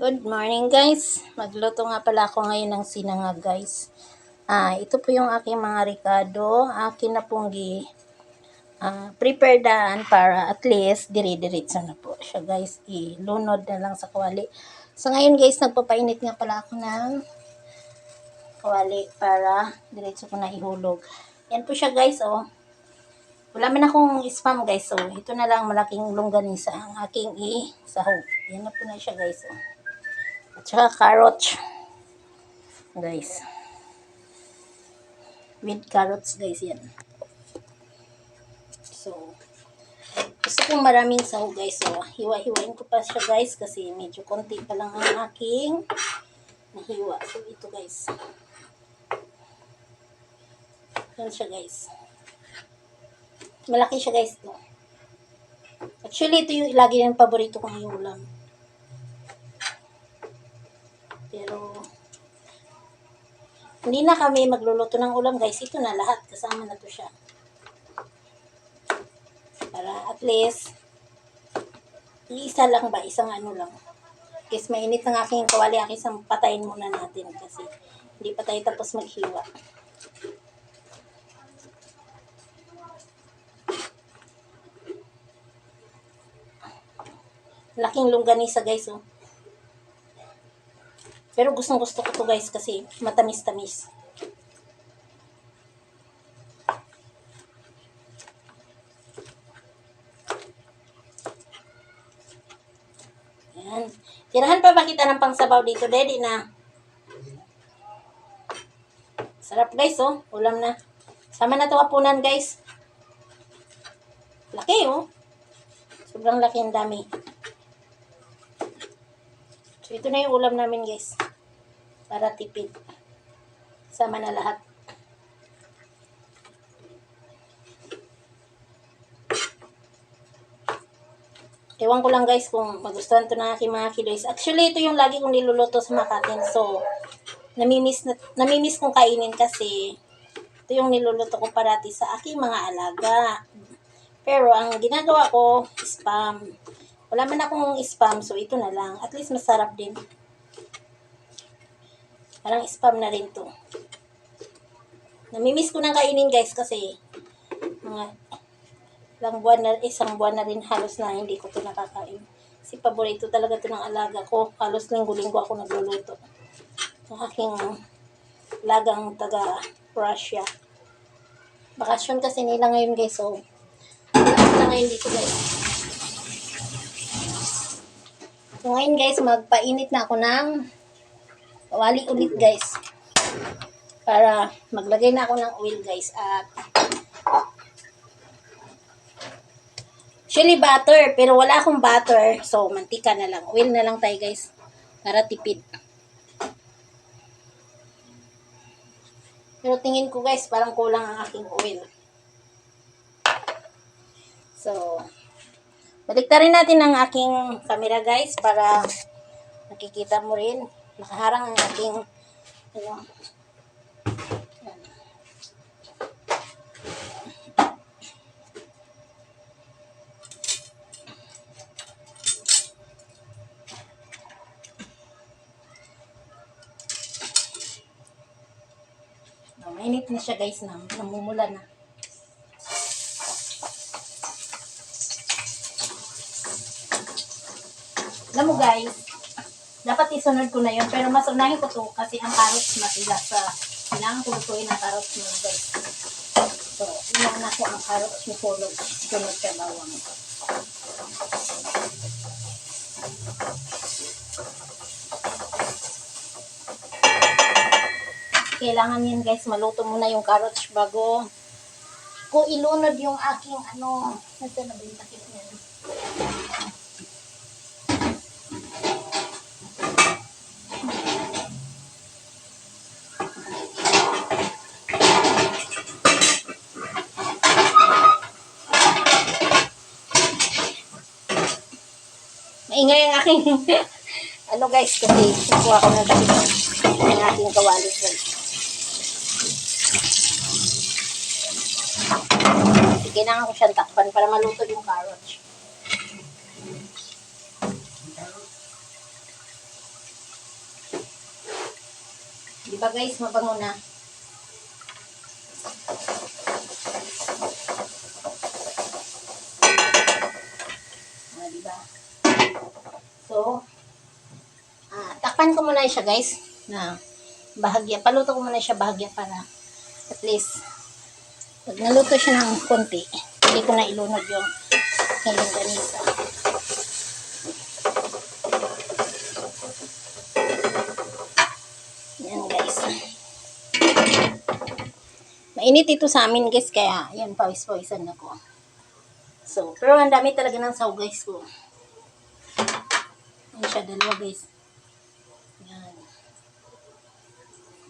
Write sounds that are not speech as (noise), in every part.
Good morning guys. Magluto nga pala ako ngayon ng sinangag guys. Ah, ito po yung aking mga ricado. Akin na pong gi ah, prepare daan para at least dire-diretso na po siya guys. Ilunod na lang sa kawali. So ngayon guys, nagpapainit nga pala ako ng kawali para diretso ko na ihulog. Yan po siya guys oh. Wala man akong spam guys. So ito na lang malaking longganisa ang aking i-sahog. Yan na po na siya guys oh. At saka carrot. Guys. With carrots guys yan. So, gusto kong maraming sahog guys. So, hiwa-hiwain ko pa siya guys kasi medyo konti pa lang ang aking nahiwa. So, ito guys. Yan siya guys. Malaki siya guys. No? Actually, ito yung lagi yung paborito kong ulam. Pero, hindi na kami magluluto ng ulam guys. Ito na lahat. Kasama na to siya. Para at least, isa lang ba? Isang ano lang. Kasi mainit ng aking kawali. Aking isang patayin muna natin kasi hindi pa tayo tapos maghiwa. Laking longganisa guys oh. Pero gustong gusto ko to guys kasi matamis-tamis. Yan. Tirahan pa ba kita ng pangsabaw dito, Daddy na? Sarap guys, oh. Ulam na. Sama na to hapunan, guys. Laki, oh. Sobrang laki ang dami. So, ito na yung ulam namin, guys. Para tipid. Sama na lahat. Ewan ko lang guys kung magustuhan to ng aking mga kiloys. Actually, ito yung lagi kong niluluto sa Makatin. So, namimiss, na, namimiss kong kainin kasi ito yung niluluto ko parati sa aking mga alaga. Pero, ang ginagawa ko, spam. Wala man akong spam, so ito na lang. At least masarap din. Parang spam na rin to. Namimiss ko nang kainin guys kasi mga ilang buwan na, isang buwan na rin halos na hindi ko to nakakain. Kasi paborito talaga to ng alaga ko. Halos linggo-linggo ako nagluluto. Ang aking lagang taga Russia. Bakasyon kasi nila ngayon guys. So, na ngayon dito guys. So ngayon guys, magpainit na ako ng kawali ulit guys. Para maglagay na ako ng oil guys. At chili butter. Pero wala akong butter. So mantika na lang. Oil na lang tayo guys. Para tipid. Pero tingin ko guys, parang kulang ang aking oil. So, Baliktarin natin ang aking camera guys para nakikita mo rin. Nakaharang ang aking ano. Oh, mainit na siya guys na namumula na. Alam mo guys, dapat isunod ko na yun. Pero mas unahin ko to kasi ang carrots matigas sa kailangan ko lutuin ang carrots mo guys. So, ilang na ko ang carrots mo follow. Sunod ka bawang. Kailangan yan guys, maluto muna yung carrots bago ko ilunod yung aking ano, nasa na ba yung takip niya? Maingay ang (laughs) ano guys kasi kukuha ko ng takip ng aking kawali guys. Kailangan ko siyang takpan para maluto yung carrots. Di ba guys, mabango na. Ah, di ba? So, ah, takpan ko muna siya guys na bahagya. Paluto ko muna siya bahagya para at least pag naluto siya ng konti, hindi ko na ilunod yung yung ganisa. Yan guys. Mainit ito sa amin guys, kaya yan pawis-pawisan ako. So, pero ang dami talaga ng saw guys ko. Yan siya, dalawa guys. Yan.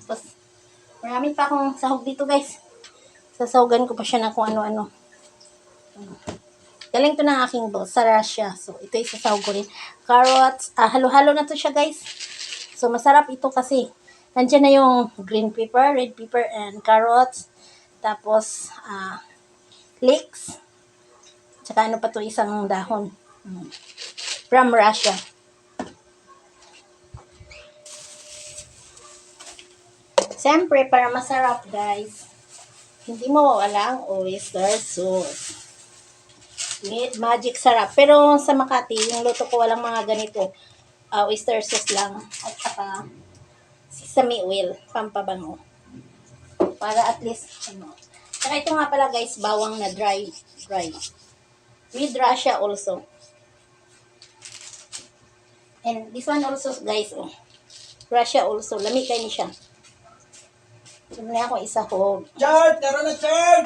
Tapos, marami pa akong sahog dito guys. Sasawagan ko pa siya na kung ano-ano. Galing to ng aking boss sa Russia. So, ito isasahog ko rin. Carrots. Ah, halo-halo na to siya guys. So, masarap ito kasi. Nandiyan na yung green pepper, red pepper, and carrots. Tapos, ah, leeks. Tsaka ano pa to isang dahon. Hmm. From Russia. Siyempre, para masarap, guys, hindi mo wala ang oyster sauce. Need magic sarap. Pero sa Makati, yung luto ko walang mga ganito. Ah, oyster sauce lang. At saka sesame oil, pampabango. Para at least, ano. Saka ito nga pala guys, bawang na dry. Dry. With Russia also. And this one also guys, oh. Russia also. Lami kayo siya. Ito na ako isahog. Chard! Tara na, Chard!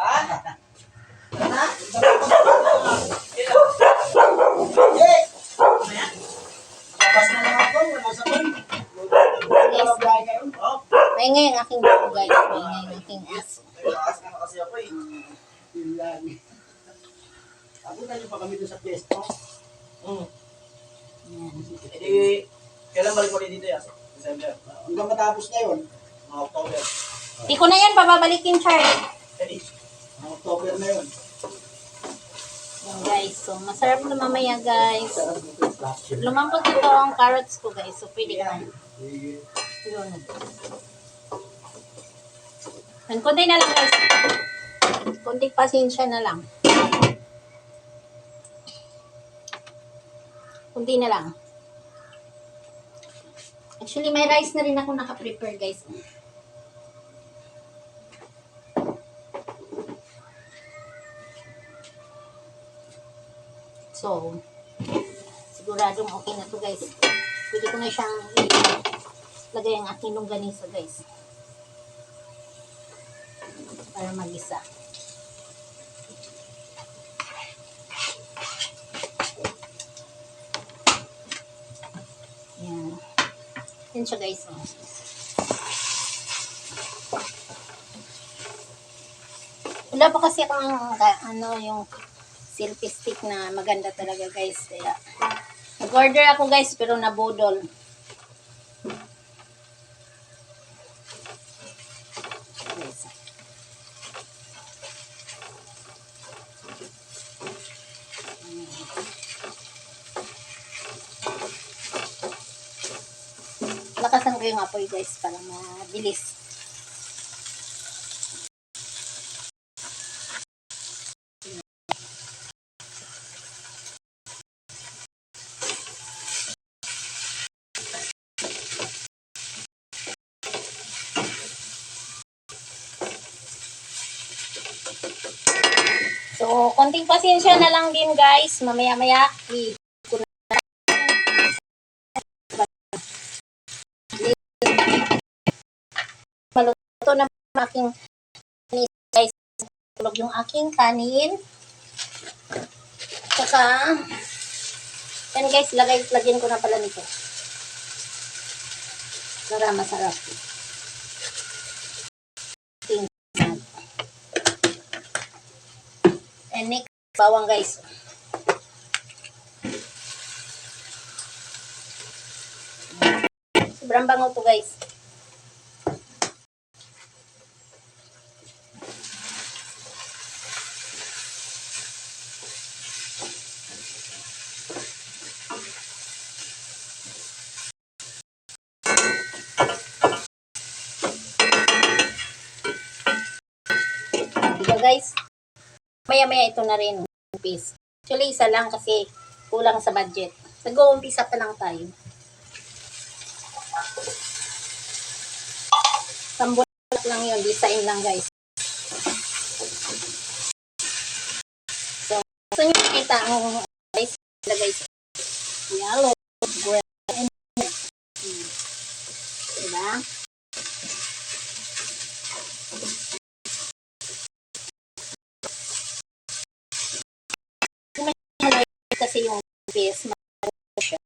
Ha? Ha? Hey! Kapas na lang ako. Wala sa. Yes. Oh, Maingay ang aking buko guys. Maingay ang aking aso. Taas na kasi ako eh. Ako pa kami doon sa pwesto. Hmm. Yan. Eh, kailan balik ulit dito yan? December. Hanggang matapos na yun. Mga October. Di ko na yan bababalikin, Charlie. Eh, mga October na yun. Yan guys. So, masarap na mamaya guys. Lumampot ito ang carrots ko guys. So, pwede ka. Yun. Yan, konti na lang guys. Konting pasensya na lang. Kunti na lang. Actually, may rice na rin ako naka-prepare guys. So, siguradong okay na to guys. Pwede ko na siyang lagay ang aking longganisa guys. Para magisa. Yan. Yan siya guys. Oh. Wala pa kasi akong ka- ano yung selfie stick na maganda talaga guys. Kaya nag-order ako guys pero nabudol. Guys. Lakasan ko apoy guys para mabilis. So, konting pasensya na lang din guys. Mamaya-maya, i- ko na. Maluto na aking guys. Tulog yung aking kanin. Saka, yan guys, lagay, lagyan ko na pala nito. Para masarap. And next, bawang guys. Sobrang bango to guys. guys. Maya-maya ito na rin. Piece. Actually, isa lang kasi kulang sa budget. Nag-uumpisa pa lang tayo. Sambulat lang yun. Design lang guys. So, gusto nyo makita ang guys, lagay sa yellow, red, and hmm. Diba? Kasi yung base ma- siya.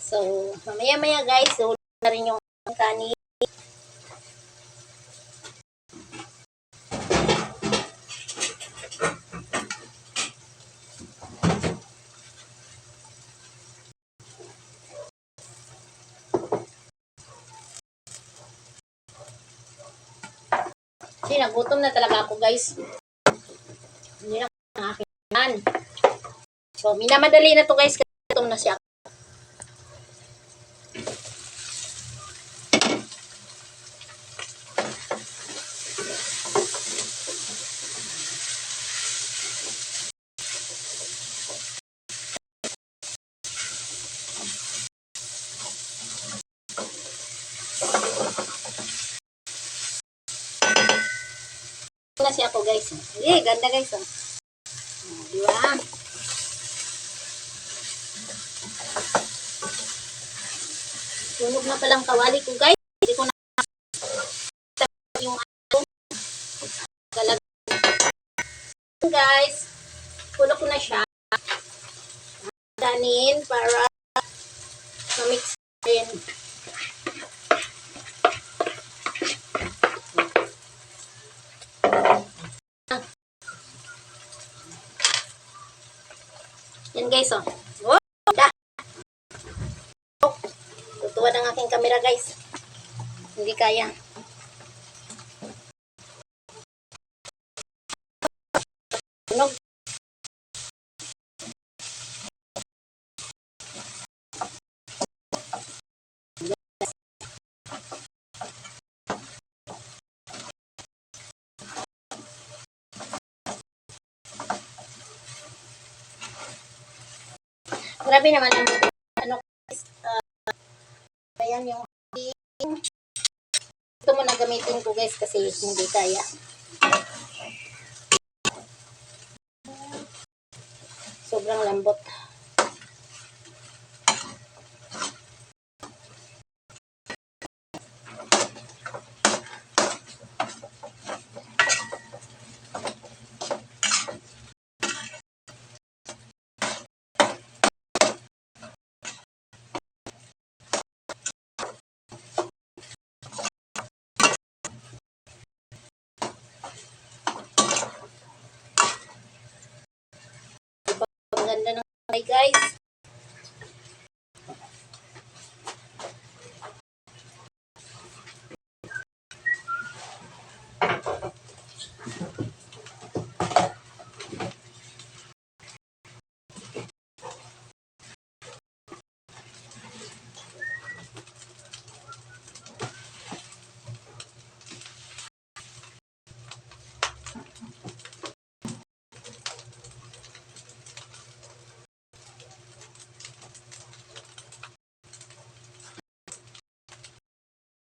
So, mamaya-maya guys, so na rin yung kanin. Kasi nagutom na talaga ako guys. Hindi na ang akin yan. So, minamadali na to guys kasi gutom na siya. na siya ako guys. Eh, ganda guys. Oh. Oh, di ba? Sunog na palang kawali ko guys. Hindi ko na yung ano. Galag. Guys, pulo ko na siya. Danin para ma-mix din. Guys, oh. Oh, da. Oh, tutuwa ng aking camera guys. Hindi kaya. Tunog. Grabe naman ang ano guys. Uh, ayan yung ito muna gamitin ko guys kasi hindi kaya. Sobrang lambot. Ang kamay guys.